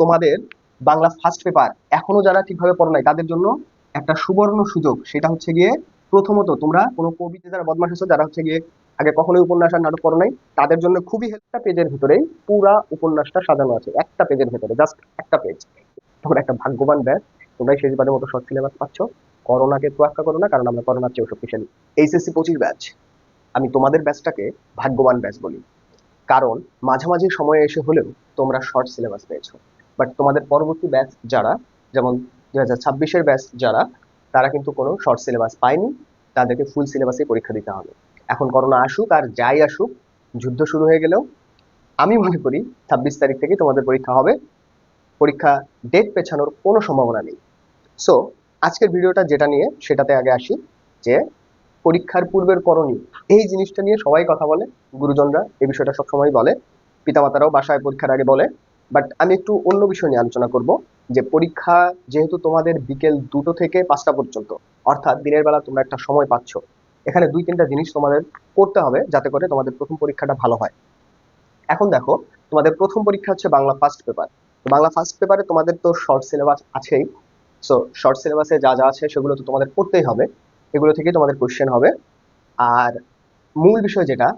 তোমাদের Bangla first paper এখনও যারা ঠিকভাবে পড়ো নাই, তাদের জন্য একটা সুবর্ণ সুযোগ। সেটা হচ্ছে গিয়ে প্রথমত তোমরা কোনো কবিতা যারা বদমাশ আছো যারা হচ্ছে গিয়ে আগে কখনোই উপন্যাস আর নাটক পড়ো নাই, তাদের জন্য খুবই একটা পেজের ভিতরেই পুরা উপন্যাসটা সাজানো আছে, একটা পেজের ভিতরে জাস্ট একটা পেজ তোমরা একটা ভাগ্যবান ব্যাচ তোমরাই শেষবারের মতো শর্ট সিলেবাস পাচ্ছ। করোনাকে তোয়াক্কা করো না, কারণ আমরা করোনার চেয়েও শক্তিশালী। এইচএসসি পঁচিশ ব্যাচ আমি তোমাদের ব্যাচটাকে ভাগ্যবান ব্যাচ বলি। কারণ মাঝামাঝি সময়ে এসে হলেও তোমরা শর্ট সিলেবাস পেয়েছ। বাট তোমাদের পরবর্তী ব্যাচ যারা, যেমন দুই হাজার ছাব্বিশের ব্যাচ যারা, তারা কিন্তু কোনো শর্ট সিলেবাস পায়নি, তাদেরকে ফুল সিলেবাসে পরীক্ষা দিতে হবে। এখন করোনা আসুক আর যাই আসুক, যুদ্ধ শুরু হয়ে গেলেও আমি মনে করি ছাব্বিশ তারিখ থেকে তোমাদের পরীক্ষা হবে। পরীক্ষা ডেট পেছানোর কোনো সম্ভাবনা নেই। সো আজকের ভিডিওটা যেটা নিয়ে, সেটাতে আগে আসি যে পরীক্ষার পূর্বের করণীয় এই জিনিসটা নিয়ে সবাই কথা বলে, গুরুজনরা এই বিষয়টা সবসময় বলে, পিতামাতারাও বাসায় পরীক্ষার আগে বলে। বাট আমি একটু অন্য বিষয় নিয়ে আলোচনা করব, যে পরীক্ষা যেহেতু তোমাদের বিকেল দুটো থেকে পাঁচটা পর্যন্ত, অর্থাৎ দিনের বেলা তোমরা একটা সময় পাচ্ছ। এখানে দুই তিনটা জিনিস তোমাদের করতে হবে যাতে করে তোমাদের প্রথম পরীক্ষাটা ভালো হয়। এখন দেখো, তোমাদের প্রথম পরীক্ষা হচ্ছে Bangla first paper Bangla first পেপারে তোমাদের তো শর্ট সিলেবাস আছেই। সো শর্ট সিলেবাসে যা যা আছে সেগুলো তো তোমাদের পড়তেই হবে। এগুলো থেকেই তোমাদের কোশ্চেন হবে। আর মূল বিষয় যেটা,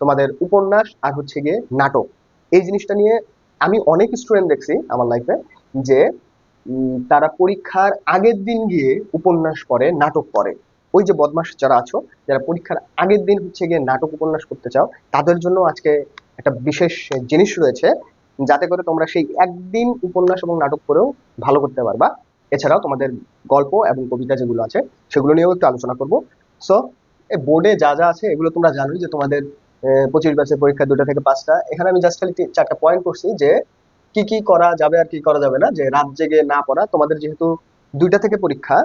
তোমাদের উপন্যাস আর হচ্ছে গিয়ে নাটক, এই জিনিসটা নিয়ে আমি অনেক স্টুডেন্ট দেখছি আমার লাইফে যে তারা পরীক্ষার আগের দিন গিয়ে উপন্যাস পড়ে, নাটক পড়ে। ওই যে বদমাস যারা আছো, যারা পরীক্ষার আগের দিন হচ্ছে গিয়ে নাটক উপন্যাস করতে চাও, তাদের জন্য আজকে একটা বিশেষ জিনিস রয়েছে, যাতে করে তোমরা সেই একদিন উপন্যাস এবং নাটক পড়েও ভালো করতে পারবা। এছাড়াও তোমাদের গল্প এবং কবিতা যেগুলো আছে, সেগুলো নিয়েও একটু আলোচনা করব। সো বোর্ডে যা যা আছে, এগুলো তোমরা জানোই যে তোমাদের পঁচিশ ব্যাচের পরীক্ষা দুটো থেকে পাঁচটা। এখানে আমি জাস্ট খালি চারটা পয়েন্ট করছি যে, কি কি করা যাবে আর কি করা যাবে না, যে রাত জেগে না পড়া। তোমাদের যেহেতু দুইটা থেকে পরীক্ষা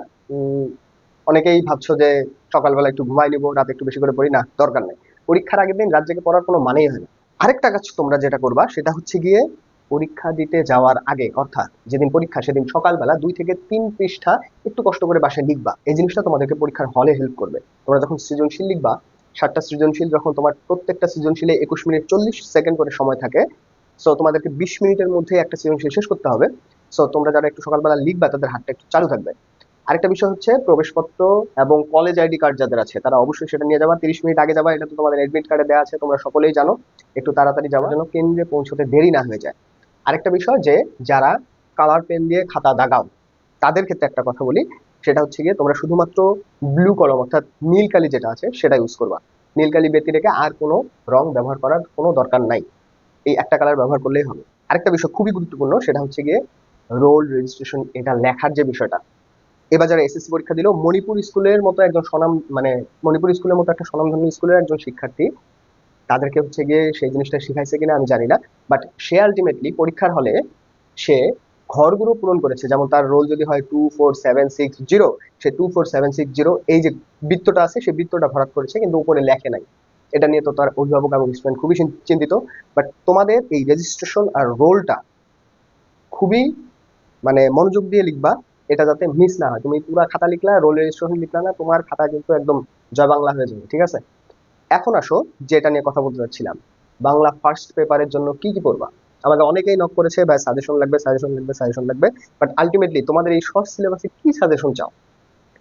অনেকেই ভাবছ যে সকালবেলা একটু ঘুমাই নিবো, রাতে একটু বেশি করে পড়ি। না, দরকার নেই। পরীক্ষার আগের দিন রাত জেগে পড়ার কোনো মানেই হয় না। আরেকটা কাজ তোমরা যেটা করবা, সেটা হচ্ছে গিয়ে পরীক্ষা দিতে যাওয়ার আগে, অর্থাৎ যেদিন পরীক্ষা, সেদিন সকালবেলা দুই থেকে তিন পৃষ্ঠা একটু কষ্ট করে বাসায় লিখবা। এই জিনিসটা তোমাদেরকে পরীক্ষার হলে হেল্প করবে। তোমরা যখন সৃজনশীল লিখবা, সাতটা সৃজনশীল যখন তোমার প্রত্যেকটা সৃজনশীলে একুশ মিনিট চল্লিশ সেকেন্ড করে সময় থাকে সো তোমাদেরকে বিশ মিনিটের মধ্যে একটা সৃজনশীল শেষ করতে হবে। সো তোমরা যারা একটু সকালবেলা লিখবা, তাদের হাতটা একটু চালু থাকবে। আরেকটা বিষয় হচ্ছে প্রবেশপত্র এবং কলেজ আইডি কার্ড যাদের আছে, তারা অবশ্যই সেটা নিয়ে যাবা। তিরিশ মিনিট আগে যাবা, এটা তো তোমাদের এডমিট কার্ডে দেওয়া আছে, তোমরা সকলেই জানো। একটু তাড়াতাড়ি যাওয়ার জন্য কেন্দ্রে পৌঁছতে দেরি না হয়ে যায়। আরেকটা বিষয় যে, যারা কালার পেন দিয়ে খাতা দাগাও, তাদের ক্ষেত্রে একটা কথা বলি, সেটা হচ্ছে গিয়ে তোমরা শুধুমাত্র ব্লু কলম অর্থাৎ নীল কালি যেটা আছে, সেটা ইউজ করবা। নীল কালি রেখে আর কোনো রং ব্যবহার করার কোনো দরকার নাই। এই একটা কালার ব্যবহার করলেই হবে। আরেকটা বিষয় খুবই গুরুত্বপূর্ণ, সেটা হচ্ছে গিয়ে রোল রেজিস্ট্রেশন এটা লেখার যে বিষয়টা। এবার যারা এসএসসি পরীক্ষা দিল, মণিপুর স্কুলের মতো একজন স্বনাম মানে মণিপুর স্কুলের মতো একটা স্বনামধন্য স্কুলের একজন শিক্ষার্থী তাদেরকে হচ্ছে গিয়ে সেই জিনিসটা শিখাইছে কিনা আমি জানি না বাট সে আলটিমেটলি পরীক্ষার হলে সে ঘরগুলো পূরণ করেছে। যেমন তার রোল যদি হয় two four seven six zero সে two four seven six zero এই যে বৃত্তটা আছে সেই বৃত্তটা ভরাট করেছে, কিন্তু উপরে লেখে নাই। এটা নিয়ে তো তার অভিভাবক এবং স্টুডেন্ট খুবই চিন- চিন্তিত বাট তোমাদের এই রেজিস্ট্রেশন আর রোলটা খুবই মানে মনোযোগ দিয়ে লিখবা, এটা যাতে মিস না হয়। তুমি পুরো খাতা লিখলা রোল রেজিস্ট্রেশন লিখলা না, তোমার খাতা কিন্তু একদম জয় বাংলা হয়ে যাবে, ঠিক আছে? এখন আসো, যেটা নিয়ে কথা বলতে চাচ্ছিলাম বাংলা ফার্স্ট পেপারের জন্য কি কি পড়বা? আমাকে অনেকেই নক করেছে, ভাই সাজেশন লাগবে সাজেশন লাগবে সাজেশন লাগবে। বাট আলটিমেটলি তোমাদের এই শর্ট সিলেবাসে কি সাজেশন চাও?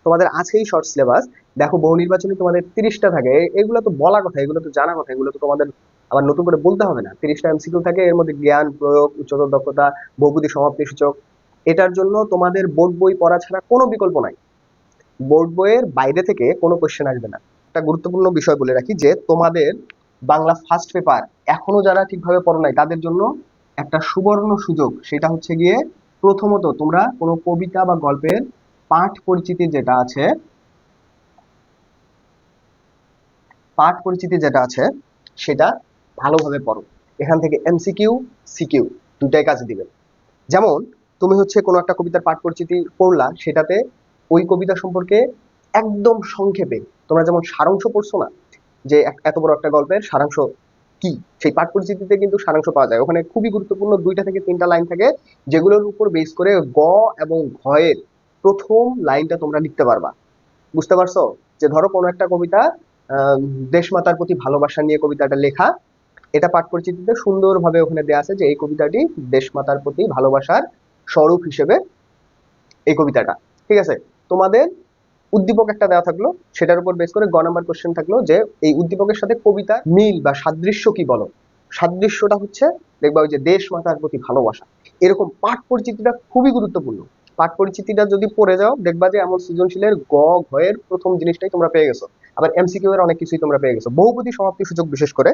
তোমাদের আছেই শর্ট সিলেবাস দেখো বহু নির্বাচনে তোমাদের তিরিশটা থাকে এগুলো তো বলা কথা, এগুলো তো জানা কথা, এগুলো তো তোমাদের আবার নতুন করে বলতে হবে না। তিরিশটা এমসিকিউ থাকে, এর মধ্যে জ্ঞান, প্রয়োগ, উচ্চতর দক্ষতা বহুবুদ্ধি সমাপ্তি সূচক। এটার জন্য তোমাদের বোর্ড বই পড়া ছাড়া কোনো বিকল্প নাই। বোর্ড বইয়ের বাইরে থেকে কোনো কোশ্চেন আসবে না। একটা গুরুত্বপূর্ণ বিষয় বলে রাখি যে, তোমাদের বাংলা ফার্স্ট পেপার এখনও যারা ঠিকভাবে পড়ো নাই, তাদের জন্য একটা সুবর্ণ সুযোগ। সেটা হচ্ছে গিয়ে, প্রথমত তোমরা কোনো কবিতা বা গল্পের পাঠ পরিচিতি যেটা আছে, পাঠ পরিচিতি যেটা আছে, সেটা ভালোভাবে পড়ো। এখান থেকে এমসিকিউ সিকিউ দুটাই কাজ দিবে। যেমন, তুমি হচ্ছে কোনো একটা কবিতার পাঠ পরিচিতি পড়লা, সেটাতে ওই কবিতা সম্পর্কে একদম সংক্ষেপে তোমরা যেমন সারাংশ পড়ছো না, যে এত বড় একটা গল্পের সারাংশ কি? সেই পাঠ পরিচিতিতে কিন্তু সারাংশ পাওয়া যায়। ওখানে খুবই গুরুত্বপূর্ণ দুইটা থেকে তিনটা লাইন থাকে, যেগুলোর উপর বেস করে গ এবং ঘয়ের প্রথম লাইনটা তোমরা লিখতে পারবা। বুঝতে পারছ? যে ধরো কোনো একটা কবিতা দেশমাতার প্রতি ভালোবাসা নিয়ে কবিতাটা লেখা, এটা পাঠ পরিচিতিতে সুন্দরভাবে ওখানে দেওয়া আছে যে এই কবিতাটি দেশমাতার প্রতি ভালোবাসার স্বরূপ হিসেবে এই কবিতাটা। ঠিক আছে? তোমাদের উদ্দীপক একটা দেওয়া থাকল, সেটার উপর বেস করে গ নাম্বার কোশ্চেন থাকল যে এই উদ্দীপকের সাথে কবিতার মিল বা সাদৃশ্য কি বলো? সাদৃশ্যটা হচ্ছে দেখবা ওই যে দেশ মাতার প্রতি ভালোবাসা। এরকম পাঠ পরিচিতিটা খুবই গুরুত্বপূর্ণ। পাঠ পরিচিতিটা যদি পড়ে যাও, দেখবা যে এমন সৃজনশীলের গ ঘয়ের প্রথম জিনিসটাই তোমরা পেয়ে গেছো। আবার এমসিকিউ এর অনেক কিছুই তোমরা পেয়ে গেছো। বহুপতি সমাপ্তি সুযোগ বিশেষ করে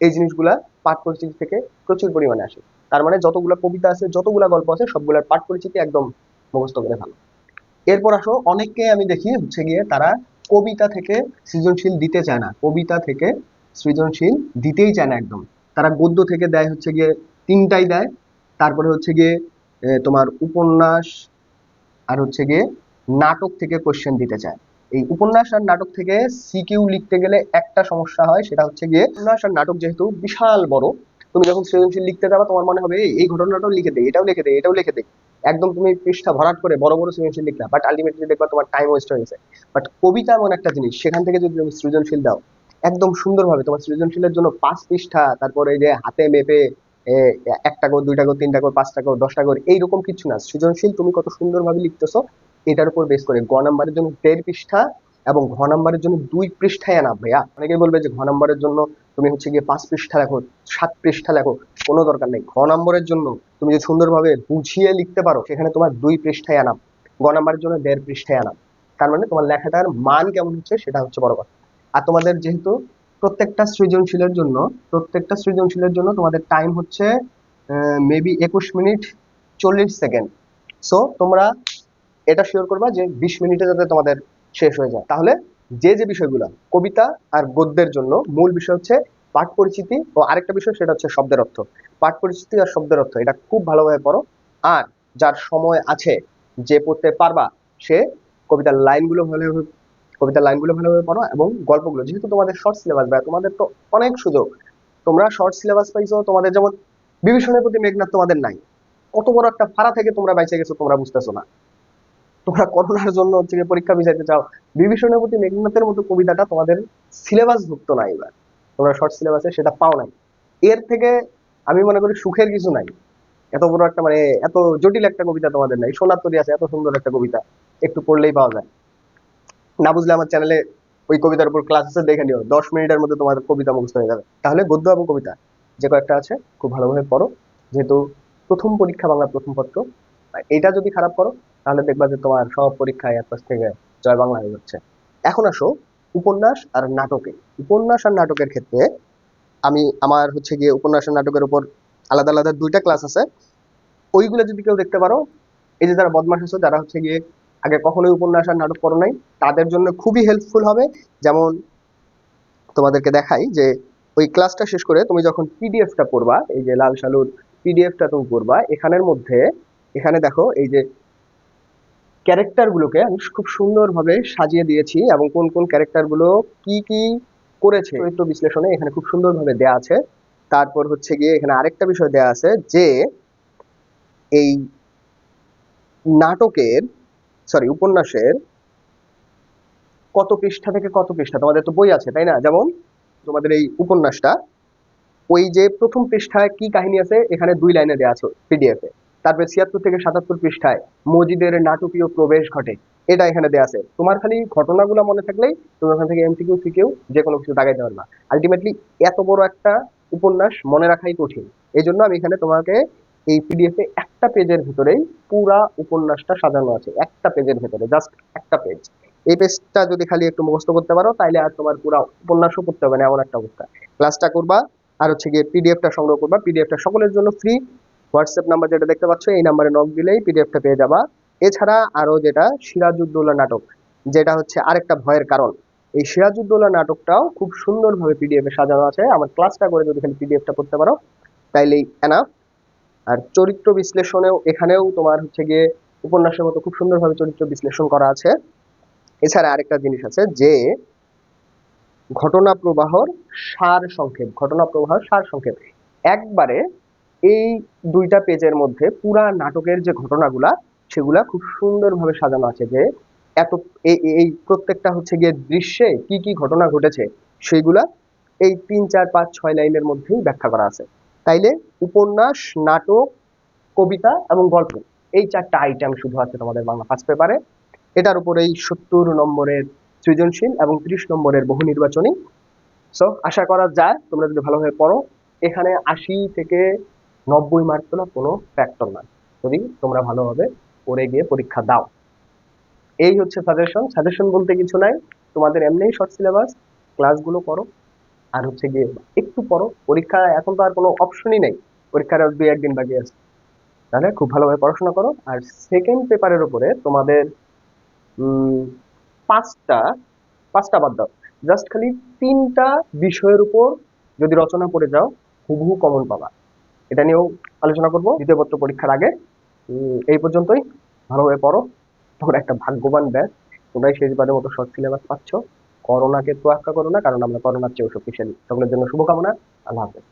এই জিনিসগুলা পাঠ পরিচিতি থেকে প্রচুর পরিমাণে আসে। তার মানে যতগুলা কবিতা আছে, যতগুলা গল্প আছে, সবগুলার পাঠ পরিচিতি একদম মুখস্থ করে ভালো এরপর আসো, অনেককে আমি দেখি হচ্ছে গিয়ে তারা কবিতা থেকে সৃজনশীল দিতে চায় না। কবিতা থেকে সৃজনশীল দিতেই চায় না একদম। তারা গদ্য থেকে দেয় হচ্ছে গিয়ে তিনটাই দেয়। তারপরে হচ্ছে গিয়ে তোমার উপন্যাস আর হচ্ছে গিয়ে নাটক থেকে কোশ্চেন দিতে চায়। এই উপন্যাস আর নাটক থেকে সিকিউ লিখতে গেলে একটা সমস্যা হয়, সেটা হচ্ছে গিয়ে উপন্যাস আর নাটক যেহেতু বিশাল বড়, তুমি যখন সৃজনশীল লিখতে যাবা, তোমার মনে হবে, এই- ঘটনাটাও লিখে দেয় এটাও লিখে দেয় এটাও লিখে দেয় একদম তুমি পৃষ্ঠা ভরাট করে বড় বড় সৃজনশীল লিখলা বাট আলটিমেটলি দেখবা তোমার টাইম ওয়েস্ট হয়ে গেছে। বাট কবিতা এমন একটা জিনিস, সেখান থেকে যদি তুমি সৃজনশীল দাও, একদম সুন্দরভাবে তোমার সৃজনশীলের জন্য পাঁচ পৃষ্ঠা, তারপরে যে হাতে মেপে একটা করে, দুইটা করে, তিনটা করে, পাঁচটা করে, দশটা করে, এইরকম কিছু না। সৃজনশীল তুমি কত সুন্দরভাবে লিখতেছো, এটার উপর বেস করে। গ নাম্বারের জন্য দেড় পৃষ্ঠা এবং ঘ নাম্বারের জন্য দুই পৃষ্ঠায় আনা, ভাইয়া। অনেকে বলবে যে ঘ নাম্বারের জন্য তুমি হচ্ছে গিয়ে পাঁচ পৃষ্ঠা লেখো, সাত পৃষ্ঠা লেখো, কোনো দরকার নেই। ঘ নম্বরের জন্য তুমি যদি সুন্দরভাবে বুঝিয়ে লিখতে পারো, সেখানে তোমার দুই পৃষ্ঠায় আনাম। গ নাম্বারের জন্য দেড় পৃষ্ঠায় আনাম। তার মানে তোমার লেখাটার মান কেমন হচ্ছে সেটা হচ্ছে বড় কথা। আর তোমাদের যেহেতু প্রত্যেকটা সৃজনশীলের জন্য, প্রত্যেকটা সৃজনশীলের জন্য তোমাদের টাইম হচ্ছে মেবি একুশ মিনিট চল্লিশ সেকেন্ড সো তোমরা এটা শিওর করবা যে বিশ মিনিটে যাতে তোমাদের শেষ হয়ে যায়। তাহলে যে যে বিষয়গুলো, কবিতা আর গদ্যের জন্য মূল বিষয় হচ্ছে পাঠ পরিচিতি ও আরেকটা বিষয় সেটা হচ্ছে শব্দের অর্থ। পাঠ পরিচিতি আর শব্দের অর্থ, এটা খুব ভালোভাবে পড়ো। আর যার সময় আছে, যে পড়তে পারবা, সে কবিতার লাইনগুলো ভালোভাবে, কবিতার লাইনগুলো ভালোভাবে পড়ো এবং গল্পগুলো, যেহেতু তোমাদের শর্ট সিলেবাস বা তোমাদের তো অনেক সুযোগ, তোমরা শর্ট সিলেবাস পাইছো, তোমাদের যেমন বিভীষণের প্রতি মেঘনাথ তোমাদের নাই। কত বড় একটা ফাড়া থেকে তোমরা বাইচে গেছো, তোমরা বুঝতেছো না। তোমরা করোনার জন্য হচ্ছে পরীক্ষা বিচাইতে চাও। বিভীষণের প্রতি মেঘনাথের মতো কবিতাটা তোমাদের সিলেবাস ভুক্ত না এবার। তোমরা শর্ট সিলেবাসে সেটা পাও নাই। এর থেকে আমি মনে করি সুখের কিছু নাই। এত বড় একটা মানে এত জটিল একটা কবিতা তোমাদের নাই। সোনার তরি আছে, এত সুন্দর একটা কবিতা। একটু পড়লেই পাওয়া যায়। না বুঝলে আমার চ্যানেলে ওই কবিতার উপর ক্লাস আছে, দেখে নিও। দশ মিনিটের মধ্যে তোমার কবিতা মুখস্থ হয়ে যাবে। তাহলে গদ্য এবং কবিতা, যে কয়েকটা আছে, খুব ভালোভাবে পড়ো। যেহেতু প্রথম পরীক্ষা বাংলা প্রথম পত্র এটা যদি খারাপ করো তাহলে দেখবা যে তোমার সব পরীক্ষায় এক পাশ থেকে জয় বাংলা হয়ে যাচ্ছে। এখন আসো উপন্যাস আর নাটকে। উপন্যাস আর নাটকের ক্ষেত্রে আমি আমার হচ্ছে গিয়ে উপন্যাস আর নাটকের উপর আলাদা আলাদা দুইটা ক্লাস আছে। ওইগুলো যদি কেউ দেখতে পারো, এই যে যারা বদমাস আছে, যারা হচ্ছে গিয়ে আগে কখনোই উপন্যাস আর নাটক পড়ো নাই, তাদের জন্য খুবই হেল্পফুল হবে। যেমন তোমাদেরকে দেখাই যে ওই ক্লাসটা শেষ করে তুমি যখন পিডিএফটা পড়বা, এই যে লাল সালুর পিডিএফটা তুমি পড়বা, এখানের মধ্যে, এখানে দেখো এই যে ক্যারেক্টার গুলোকে আমি খুব সুন্দরভাবে সাজিয়ে দিয়েছি এবং কোন কোন ক্যারেক্টারগুলো কি কি করেছে চরিত্র বিশ্লেষণে এখানে খুব সুন্দরভাবে দেয়া আছে। তারপর হচ্ছে গিয়ে এখানে আরেকটা বিষয় দেয়া আছে যে, এই নাটকের সরি উপন্যাসের কত পৃষ্ঠা থেকে কত পৃষ্ঠা? তোমাদের তো বই আছে, তাই না? যেমন তোমাদের এই উপন্যাসটা, ওই যে প্রথম পৃষ্ঠায় কি কাহিনী আছে, এখানে দুই লাইনে দেওয়া আছে পিডিএফ এ। তারপরে ছিয়াত্তর থেকে সাতাত্তর পৃষ্ঠায় মজিদের নাটকীয় প্রবেশ ঘটে। এটা এখানে দেওয়া আছে। তোমার খালি ঘটনাগুলো মনে থাকলেই তুমি ওখান থেকে এমসিকিউ সিকিউ যে কোনো কিছু দাগাইতে পারবা। আলটিমেটলি এত বড় একটা উপন্যাস মনে রাখাই কঠিন। এই জন্য আমি এখানে তোমাকে এই পিডিএফ এ একটা পেজের ভিতরেই পুরা উপন্যাসটা সাজানো আছে। একটা পেজের ভিতরে জাস্ট একটা পেজ এই পেজটা যদি খালি একটু মুখস্থ করতে পারো তাহলে আর তোমার পুরা উপন্যাসও করতে হবে না, এমন একটা অবস্থা। ক্লাসটা করবা, আর হচ্ছে গিয়ে পিডিএফটা সংগ্রহ করবা। পিডিএফটা সকলের জন্য ফ্রি হোয়াটসঅ্যাপ নাম্বার যেটা দেখতে পাচ্ছ, এই নাম্বারে নক দিলেই পিডিএফটা পেয়ে যাবা। এছাড়া আরও যেটা, সিরাজউদ্দৌলা নাটক, যেটা হচ্ছে আরেকটা ভয়ের কারণ। এই সিরাজউদ্দৌলা নাটকটাও খুব সুন্দরভাবে পিডিএফে সাজানো আছে। আমার ক্লাসটা করে যদি খালি পিডিএফটা করতে পারো তাইলেই এনাফ আর চরিত্র বিশ্লেষণেও, এখানেও তোমার হচ্ছে গিয়ে উপন্যাসের মতো খুব সুন্দরভাবে চরিত্র বিশ্লেষণ করা আছে। এছাড়া আরেকটা জিনিস আছে যে, ঘটনা প্রবাহর সার সংক্ষেপ ঘটনা প্রবাহর সার সংক্ষেপ একবারে এই দুইটা পেজের মধ্যে পুরা নাটকের যে ঘটনাগুলা, সেগুলা খুব সুন্দরভাবে সাজানো আছে যে এত এই প্রত্যেকটা হচ্ছে গিয়ে দৃশ্যে কি কি ঘটনা ঘটেছে, সেইগুলা এই তিন, চার, পাঁচ, ছয় লাইনের মধ্যেই ব্যাখ্যা করা আছে। তাইলে উপন্যাস, নাটক, কবিতা এবং গল্প, এই চারটা আইটেম শুধু আছে তোমাদের বাংলা ফার্স্ট পেপারে এটার উপরেই সত্তর নম্বরের সৃজনশীল এবং ত্রিশ নম্বরের বহু নির্বাচনী। সো আশা করা যায় তোমরা যদি ভালোভাবে পড়ো, এখানে আশি থেকে নব্বই মার্ক তোলা কোনো ফ্যাক্টর না। যদি তোমরা ভালোভাবে পড়ে গিয়ে পরীক্ষা দাও। এই হচ্ছে সাজেশন সাজেশন বলতে কিছু নাই। তোমাদের এমনিই শর্ট সিলেবাস ক্লাসগুলো করো আর হচ্ছে গিয়ে একটু পড়ো। পরীক্ষা এখন তো আর কোনো অপশনই নেই। পরীক্ষার দুই একদিন বাকি আছে। তাহলে খুব ভালোভাবে পড়াশোনা করো। আর সেকেন্ড পেপারের উপরে তোমাদের পাঁচটা পাঁচটা বাদ দাও। জাস্ট খালি তিনটা বিষয়ের উপর যদি রচনা পড়ে যাও, হুবহু কমন পাবা। এটা নিয়েও আলোচনা করব। দ্বিতীয় পত্র পরীক্ষার আগে। এই পর্যন্তই। ভালোভাবে পড়ো। তোমরা একটা ভাগ্যবান ব্যাচ তোমরাই শেষবারের মতো শর্ট সিলেবাস পাচ্ছ। করোনাকে তোয়াক্কা করো না, কারণ আমরা করোনার চেয়েও শক্তিশালী। সকলের জন্য শুভকামনা। আল্লাহ হাফেজ।